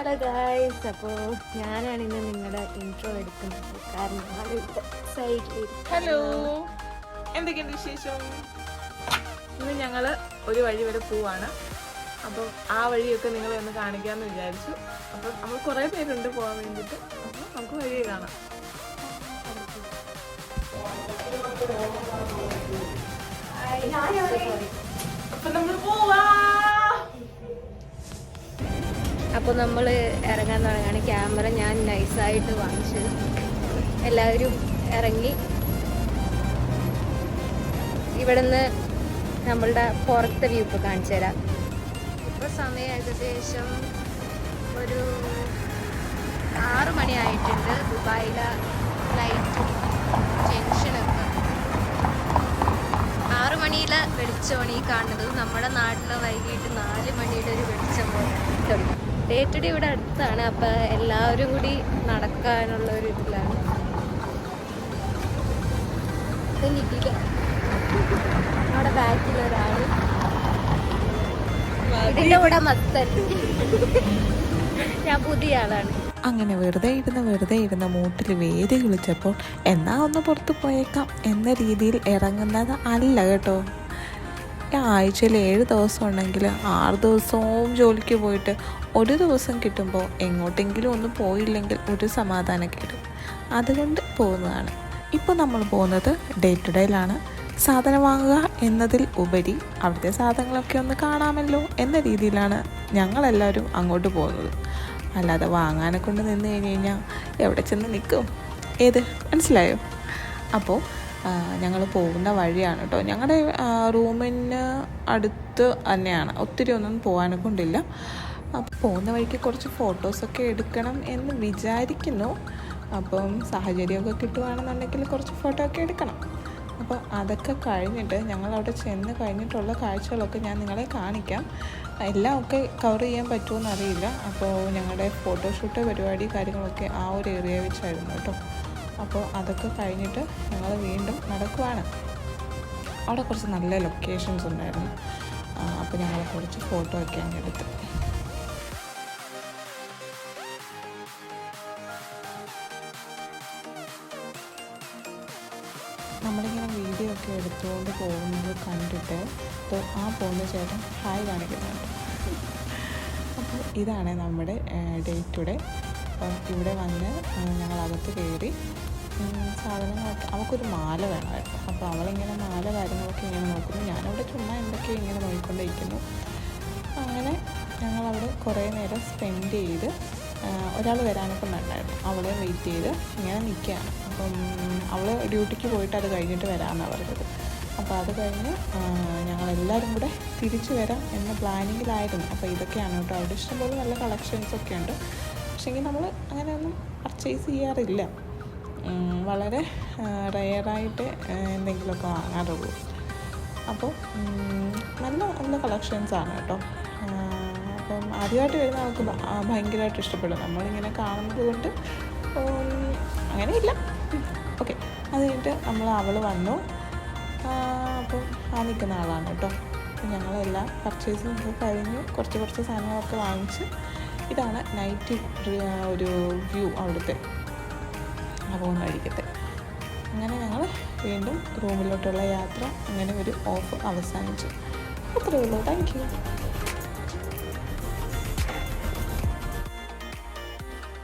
Hello guys അപ്പോൾ ഞാനാണ് ഇന്ന് നിങ്ങളുടെ ഇൻട്രോ എടുക്കുന്നത്. കാരണം സൈഡിൽ ഹലോ എന്തൊക്കെയുണ്ട് വിശേഷം? ഇന്ന് ഞങ്ങൾ ഒരു വഴി വരെ പോവാണ്. അപ്പോൾ ആ വഴിയൊക്കെ നിങ്ങളെ ഒന്ന് കാണിക്കാമെന്ന് വിചാരിച്ചു. അപ്പം നമ്മൾ കുറേ പേരുണ്ട് പോകാൻ വേണ്ടിയിട്ട്. അപ്പം നമുക്ക് വഴിയെ കാണാം. അപ്പം നമ്മൾ പോവാ. അപ്പോൾ നമ്മൾ ഇറങ്ങാൻ തുടങ്ങാണ് ക്യാമറ ഞാൻ നൈസായിട്ട് വാങ്ങിച്ചു എല്ലാവരും ഇറങ്ങി. ഇവിടുന്ന് നമ്മളുടെ പുറത്തെ വ്യൂ ഇപ്പോൾ കാണിച്ചു തരാം. ഇപ്പോൾ സമയം ഏകദേശം ഒരു ആറ് മണിയായിട്ടുണ്ട് ദുബായിലെ ലൈറ്റ് ജംഗ്ഷനൊക്കെ ആറു മണിയിലെ വെളിച്ചമാണ് ഈ കാണുന്നത്. നമ്മുടെ നാട്ടിലെ വൈകിട്ട് നാല് മണിയുടെ ഒരു വെളിച്ചം പോലെ ഡേ ടു ഡേ ഇവിടെ അടുത്താണ് അപ്പോൾ എല്ലാവരും കൂടി നടക്കാനുള്ള ഒരു ഇതിലാണ്. നമ്മുടെ ഒരാൾ ഇതിന്റെ കൂടെ മത്തൻ ഞാൻ പുതിയ ആളാണ്. അങ്ങനെ വെറുതെ ഇരുന്ന് വെറുതെ ഇരുന്ന് മൂട്ടിൽ വേദി വിളിച്ചപ്പോൾ എന്നാ ഒന്ന് പുറത്ത് പോയേക്കാം എന്ന രീതിയിൽ ഇറങ്ങുന്നത് അല്ല കേട്ടോ. ആഴ്ചയിൽ ഏഴ് ദിവസം ഉണ്ടെങ്കിൽ ആറ് ദിവസവും ജോലിക്ക് പോയിട്ട് ഒരു ദിവസം കിട്ടുമ്പോൾ എങ്ങോട്ടെങ്കിലും ഒന്ന് പോയില്ലെങ്കിൽ ഒരു സമാധാനക്കേട് അതുകൊണ്ട് പോകുന്നതാണ്. ഇപ്പോൾ നമ്മൾ പോകുന്നത് ഡേ ടു ഡേയിലാണ് സാധനം വാങ്ങുക എന്നതിൽ ഉപരി അവിടുത്തെ സാധനങ്ങളൊക്കെ ഒന്ന് കാണാമല്ലോ എന്ന രീതിയിലാണ് ഞങ്ങളെല്ലാവരും അങ്ങോട്ട് പോകുന്നത്. അല്ലാതെ വാങ്ങാനെ കൊണ്ട് നിന്ന് കഴിഞ്ഞ് കഴിഞ്ഞാൽ എവിടെ ചെന്ന് നിൽക്കും? ഏത്? മനസ്സിലായോ? അപ്പോൾ ഞങ്ങൾ പോകുന്ന വഴിയാണ് കേട്ടോ ഞങ്ങളുടെ റൂമിന് അടുത്ത് തന്നെയാണ്. ഒത്തിരി ഒന്നും പോകാനെ കൊണ്ടില്ല അപ്പോൾ പോകുന്ന വഴിക്ക് കുറച്ച് ഫോട്ടോസൊക്കെ എടുക്കണം എന്ന് വിചാരിക്കുന്നു. അപ്പം സാഹചര്യമൊക്കെ കിട്ടുകയാണെന്നുണ്ടെങ്കിൽ കുറച്ച് ഫോട്ടോ ഒക്കെ എടുക്കണം. അപ്പോൾ അതൊക്കെ കഴിഞ്ഞിട്ട് ഞങ്ങൾ അവിടെ ചെന്ന് കഴിഞ്ഞിട്ടുള്ള കാഴ്ചകളൊക്കെ ഞാൻ നിങ്ങളെ കാണിക്കാം. എല്ലാം ഒക്കെ കവർ ചെയ്യാൻ പറ്റുമോ എന്നറിയില്ല അപ്പോൾ ഞങ്ങളുടെ ഫോട്ടോഷൂട്ട് പരിപാടി കാര്യങ്ങളൊക്കെ ആ ഒരു ഏരിയ വെച്ചായിരുന്നു കേട്ടോ അപ്പോൾ അതൊക്കെ കഴിഞ്ഞിട്ട് ഞങ്ങൾ വീണ്ടും നടക്കുവാണ്. അവിടെ കുറച്ച് നല്ല ലൊക്കേഷൻസ് ഉണ്ടായിരുന്നു. അപ്പോൾ ഞങ്ങൾ കുറച്ച് ഫോട്ടോ ഒക്കെ അങ്ങ് എടുത്ത്. നമ്മളിങ്ങനെ വീഡിയോ ഒക്കെ എടുത്തുകൊണ്ട് പോകുന്നത് കണ്ടിട്ട് ആ പോകുന്ന ചേട്ടൻ ഹായ് കാണിക്കുന്നുണ്ട്. അപ്പോൾ ഇതാണ് നമ്മുടെ ഡേ ടു ഡേ ഇവിടെ വന്ന് ഞങ്ങൾ അകത്ത് കയറി സാധനങ്ങളൊക്കെ അവൾക്കൊരു മാല വേണമായിരുന്നു. അപ്പോൾ അവളിങ്ങനെ മാല കാര്യങ്ങളൊക്കെ ഇങ്ങനെ നോക്കുന്നു. ഞാനവിടെ ചുമ്മാ എന്തൊക്കെയോ ഇങ്ങനെ നോക്കിക്കൊണ്ടിരിക്കുന്നു അങ്ങനെ ഞങ്ങളവിടെ കുറേ നേരം സ്പെൻഡ് ചെയ്ത് ഒരാൾ വരാനൊക്കെ ഉണ്ടായിരുന്നു അവളെ വെയിറ്റ് ചെയ്ത് ഇങ്ങനെ നിൽക്കുകയാണ്. അപ്പം അവൾ ഡ്യൂട്ടിക്ക് പോയിട്ട് അത് കഴിഞ്ഞിട്ട് വരാമെന്നാണ് പറഞ്ഞത്. അപ്പോൾ അത് കഴിഞ്ഞ് ഞങ്ങളെല്ലാവരും കൂടെ തിരിച്ചു വരാം എന്ന പ്ലാനിങ്ങിലായിരുന്നു അപ്പോൾ ഇതൊക്കെയാണ് കേട്ടോ. അവിടെ ഇഷ്ടംപോലെ നല്ല കളക്ഷൻസൊക്കെ ഉണ്ട്. പക്ഷേങ്കിൽ നമ്മൾ അങ്ങനെയൊന്നും പർച്ചേസ് ചെയ്യാറില്ല. വളരെ റെയറായിട്ട് എന്തെങ്കിലുമൊക്കെ വാങ്ങാറുള്ളൂ. അപ്പോൾ നല്ല നല്ല കളക്ഷൻസാണ് കേട്ടോ. അപ്പം ആദ്യമായിട്ട് വരുന്ന ആൾക്ക് ഭയങ്കരമായിട്ട് ഇഷ്ടപ്പെടും. നമ്മളിങ്ങനെ കാണുന്നത് കൊണ്ട് അങ്ങനെയില്ല. ഓക്കെ അത് കഴിഞ്ഞിട്ട് നമ്മൾ അവൾ വന്നു. അപ്പം ആ നിൽക്കുന്ന ആളാണ് കേട്ടോ. ഞങ്ങളെല്ലാം പർച്ചേസും കഴിഞ്ഞു കുറച്ച് കുറച്ച് സാധനങ്ങളൊക്കെ വാങ്ങിച്ച് ഇതാണ് നൈറ്റ് ഒരു വ്യൂ അവിടുത്തെ. പോകുന്ന അങ്ങനെ ഞങ്ങൾ വീണ്ടും റൂമിലോട്ടുള്ള യാത്ര അങ്ങനെ ഒരു ഓഫ് അവസാനിച്ചു. അത്രയേ ഉള്ളൂ. Thank you